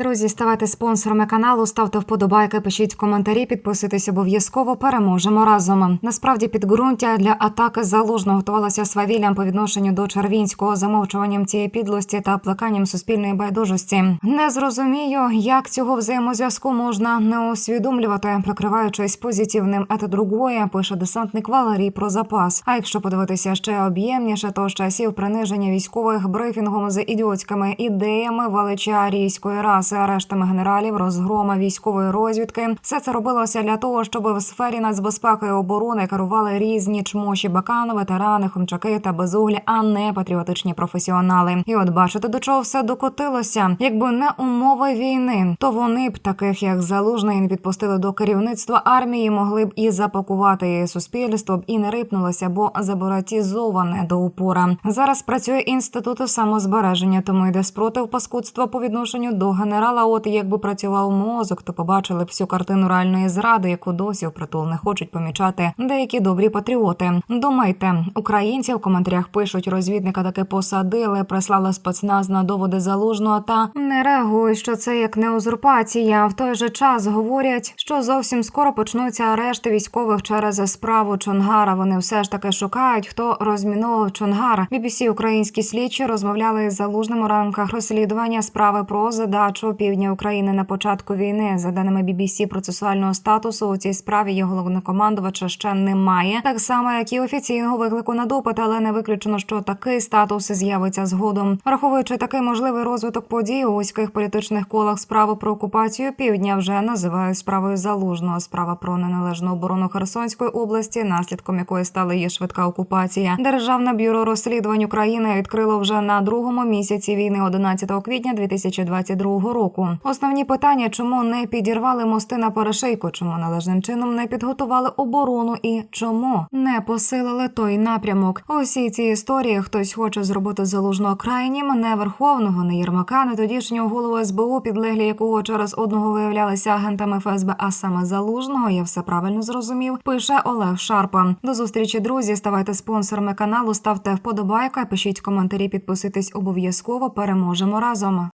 Друзі, ставайте спонсорами каналу, ставте вподобайки, пишіть коментарі, підписуйтесь обов'язково. Переможемо разом. Насправді підґрунтя для атаки залужно готувалося свавіллям по відношенню до Червінського замовчуванням цієї підлості та плеканням суспільної байдужості. Не зрозумію, як цього взаємозв'язку можна не усвідомлювати, прикриваючись позитивним «это другое», пише десантник Валерій про запас. А якщо подивитися ще об'ємніше, то з часів приниження військових брифінгом з ідіотськими ідеями величарійської раси, арештами генералів, розгрома військової розвідки, все це робилося для того, щоб в сфері нацбезпеки і оборони керували різні чмоші бакани, ветерани, хомчаки та безуглі, а не патріотичні професіонали. І от бачите, до чого все докотилося. Якби не умови війни, то вони б таких як залужний не підпустили до керівництва армії, могли б і запакувати суспільство б і не рипнулося, бо заборатізоване до упора. Зараз працює інститут самозбереження, тому йде спротив паскудства по відношенню до генерала. От якби працював мозок, то побачили б всю картину реальної зради, яку досі впритул не хочуть помічати деякі добрі патріоти. Думайте, українці в коментарях пишуть, розвідника таки посадили, прислали спецназ на доводи залужного та не реагують, що це як не узурпація. В той же час говорять, що зовсім скоро почнуться арешти військових через справу Чонгара. Вони все ж таки шукають, хто розміновував Чонгар. BBC українські слідчі розмовляли із залужним у рамках розслідування справи про задачу півдня України на початку війни. За даними BBC, процесуального статусу у цій справі є головнокомандувача ще немає, так само як і офіційного виклику на допит, але не виключено, що такий статус з'явиться згодом. Враховуючи такий можливий розвиток подій у вузьких політичних колах справу про окупацію півдня вже називають справою залужного. Справа про неналежну оборону Херсонської області, наслідком якої стала її швидка окупація. Державне бюро розслідувань України відкрило вже на другому місяці війни 11 квітня 2022 року. Основні питання, чому не підірвали мости на перешийку, чому належним чином не підготували оборону і чому не посилили той напрямок. Усі ці історії хтось хоче зробити залужного крайнім, не верховного, не Єрмака, не тодішнього голову СБУ, підлеглі якого через одного виявлялися агентами ФСБ, а саме залужного. Я все правильно зрозумів. Пише Олег Шарпа. До зустрічі, друзі. Ставайте спонсорами каналу, ставте вподобайка, пишіть коментарі, підписуйтесь обов'язково. Переможемо разом.